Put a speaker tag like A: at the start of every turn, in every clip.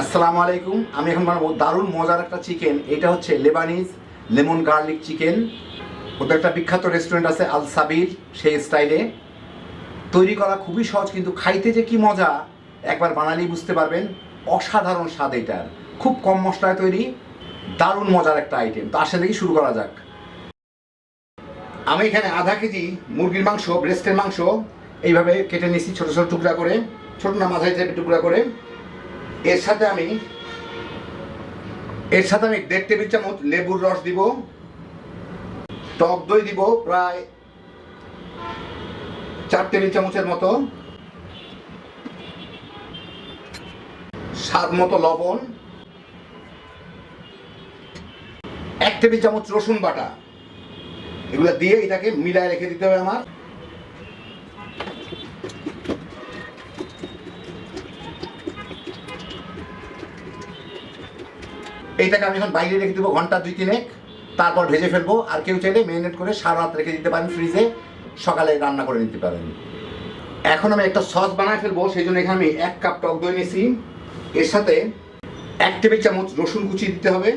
A: আসসালামু আলাইকুম। আমি এখন বানাবো দারুণ মজার একটা চিকেন এটা হচ্ছে লেবানিজ লেমন গার্লিক চিকেন ওদের একটা বিখ্যাত রেস্টুরেন্ট আছে আল সাবির সেই স্টাইলে তৈরি করা খুবই সহজ, কিন্তু খাইতে যে কি মজা, একবার বানালেই বুঝতে পারবেন অসাধারণ স্বাদ এটার। খুব কম মশলায় তৈরি, দারুণ মজার একটা আইটেম তো আসে দেখি শুরু করা যাক। আমি এখানে আধা কেজি মুরগির মাংস ব্রেস্টের মাংস, এইভাবে কেটে নিয়েছি ছোটো ছোটো টুকরা করে। ছোটো না, মাঝারি টাইপের টুকরা করে। এর সাথে আমি, এর সাথে আমি দেড় টেবিল চামচ লেবুর রস দিব, টক দই দিব প্রায় চার টেবিল চামচের মতো, স্বাদ মতো লবণ, এক টেবিল চামচ রসুন বাটা। এগুলো দিয়ে এটাকে মিলায় রেখে দিতে হবে আমার। এইটাকে আমি এখন বাইরে রেখে দেবো, ঘণ্টা দুই তিনেক তারপর ভেজে ফেলব, আর কেউ চাইলে মেরিনেট করে সারা রাত রেখে দিতে পারেন ফ্রিজে সকালে রান্না করে নিতে পারেন। এখন আমি একটা সস বানায় ফেলব, সেই জন্য এখানে আমি এক কাপ টক দই নিয়েছি। এর সাথে এক টেবিল চামচ রসুন কুচি দিতে হবে।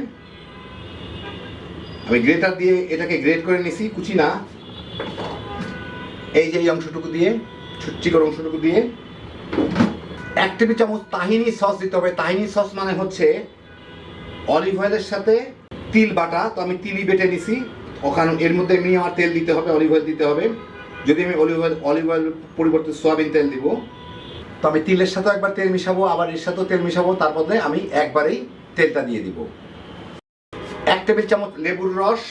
A: আমি গ্রেটার দিয়ে এটাকে গ্রেট করে নিছি কুচি না। এই যে এই অংশটুকু দিয়ে চিকন অংশটুকু দিয়ে। এক টেবিল চামচ তাহিনি সস দিতে হবে। তাহিনি সস মানে হচ্ছে অলিভ অয়েলের সাথে তিল বাটা, তো আমি তিলই বেটে নিছি। ওখানে এর মধ্যে এমনি আমার তেল দিতে হবে, অলিভ অয়েল দিতে হবে। যদি আমি অলিভ অয়েল অলিভ অয়েল পরিবর্তে সোয়াবিন তেল দিব, তো আমি তিলের সাথেও একবার তেল মিশাবো, আবার এর সাথেও তেল মিশাবো, তার বদলে আমি একবারেই তেলটা দিয়ে দিব। এক টেবিল চামচ লেবুর রস,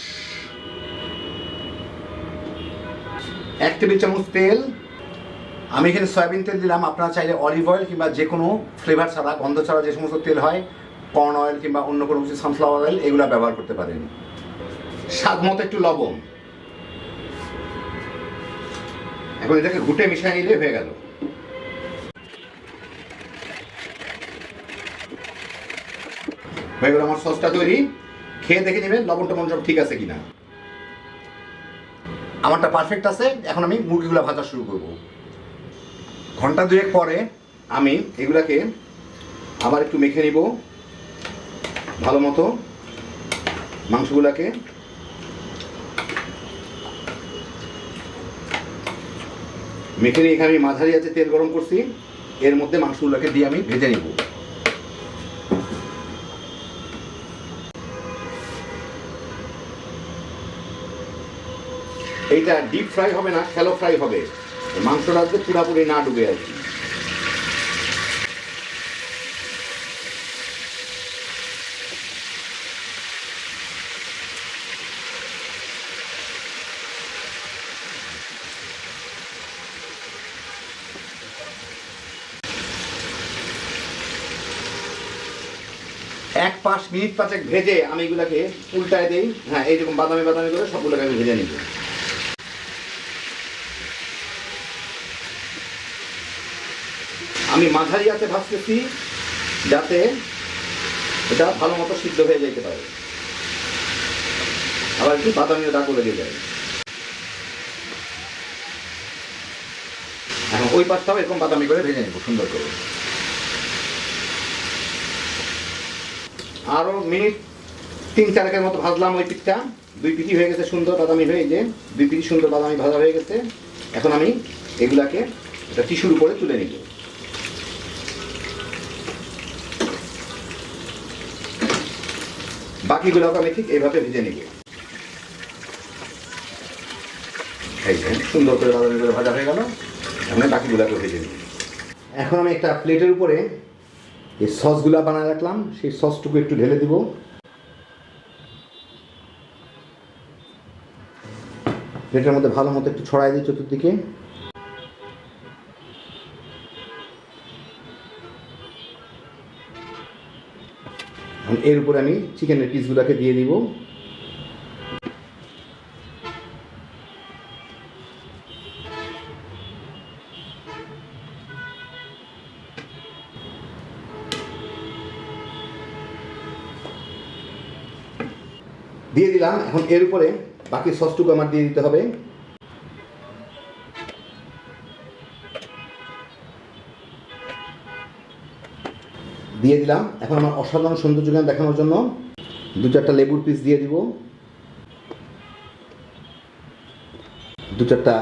A: এক টেবিল চামচ তেল। আমি এখানে সয়াবিন তেল দিলাম, আপনারা চাইলে অলিভ অয়েল কিংবা যে কোনো ফ্লেভার ছাড়া, গন্ধ ছাড়া যে সমস্ত তেল হয় কর্ন অয়েল কিংবা অন্য কোনো কিছু সানফ্লাওয়ার অয়েল এগুলো ব্যবহার করতে পারেন। স্বাদ মতো একটু লবণ। এখন এটাকে ঘুটে মিশিয়ে নিলে হয়ে গেল। হয়ে গেল আমার সসটা তৈরি। খেয়ে দেখে নেবেন লবণ টবণ সব ঠিক আছে কিনা। আমারটা পারফেক্ট আছে। এখন আমি মুরগিগুলো ভাজা শুরু করব। ঘণ্টা দুয়েক পরে আমি এগুলাকে আবার একটু মেখে নিব। ভালো মতো মাংসগুলাকে মেখে নিয়ে এখানে আমি মাঝারি আছে তেল গরম করছি। এর মধ্যে মাংসগুলোকে দিয়ে আমি ভেজে নিব। এইটা ডিপ ফ্রাই হবে না শ্যালো ফ্রাই হবে। মাংসটা পুরাপুরি না ডুবে আর কি। এক পাঁচ মিনিট পাঁচেক ভেজে আমি এগুলাকে উল্টায় দিই। হ্যাঁ এইরকম বাদামি বাদামি করে সবগুলোকে আমি ভেজে নিব। আমি মাঝারি হাতে ভাজতেছি যাতে এটা ভালো মতো সিদ্ধ হয়ে যেতে পারে। আবার একটু বাদামিও দাগ লেগে যায় এখন ওই পাশটাও এরকম বাদামি করে ভেজে নেব, সুন্দর করে। আরও মিনিট তিন চারেকের মতো ভাজলাম ওই পিঠটা। দুই পিঠি হয়ে গেছে সুন্দর বাদামি হয়ে যে, দুই পিঠি সুন্দর বাদামি ভাজা হয়ে গেছে। এখন আমি এগুলাকে একটা টিস্যুর উপরে তুলে নিব। বাকিগুলোকে আমি ঠিক এইভাবে ভেজে নিব। এই সুন্দর করে বাদামি করে ভাজা হয়ে গেল। এখন বাকিগুলোকে ভেজে নিব। এখন আমি একটা প্লেটের উপরে এই সসগুলো বানায় রাখলাম, সেই সসটুকু একটু ঢেলে দিব। প্লেটের মধ্যে ভালো মতো একটু ছড়াই দিই চতুর্দিকে। এর উপরে আমি চিকেনের পিসগুলোকে দিয়ে দিব। দিয়ে দিলাম। এখন এর উপরে বাকি সসটুকু আমার দিয়ে দিতে হবে। দিয়ে দিলাম। এখন আমার অসাধারণ সৌন্দর্য দেখানোর জন্য দু চারটা লেবুর পিস দিয়ে দিব। দু চারটা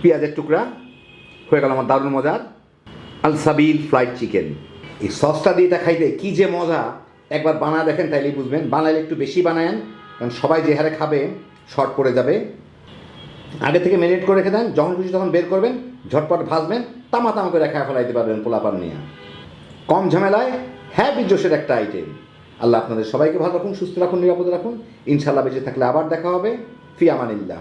A: পেঁয়াজের টুকরা। হয়ে গেল আমার দারুণ মজার আল সাবিল ফ্রাইড চিকেন। এই সসটা দিয়ে এটা খাইতে কী যে মজা! একবার বানায় দেখেন, তাইলেই বুঝবেন। বানাইলে একটু বেশি বানায়েন, কারণ সবাই যে হারে খাবে, শর্ট পড়ে যাবে। আগে থেকে ম্যারিনেট করে রেখে দেন, যখন খুশি তখন বের করবেন, ঝটপট ভাজবেন তামা তামা করে খায় ফেলাইতে পারবেন পোলাপান নিয়ে। কম ঝামেলায় হ্যাপি জোশের একটা আইটেম আল্লাহ আপনাদের সবাইকে ভালো রাখুন, সুস্থ রাখুন, নিরাপদে রাখুন। ইনশাল্লাহ বেঁচে থাকলে আবার দেখা হবে। ফি আমানিল্লাহ।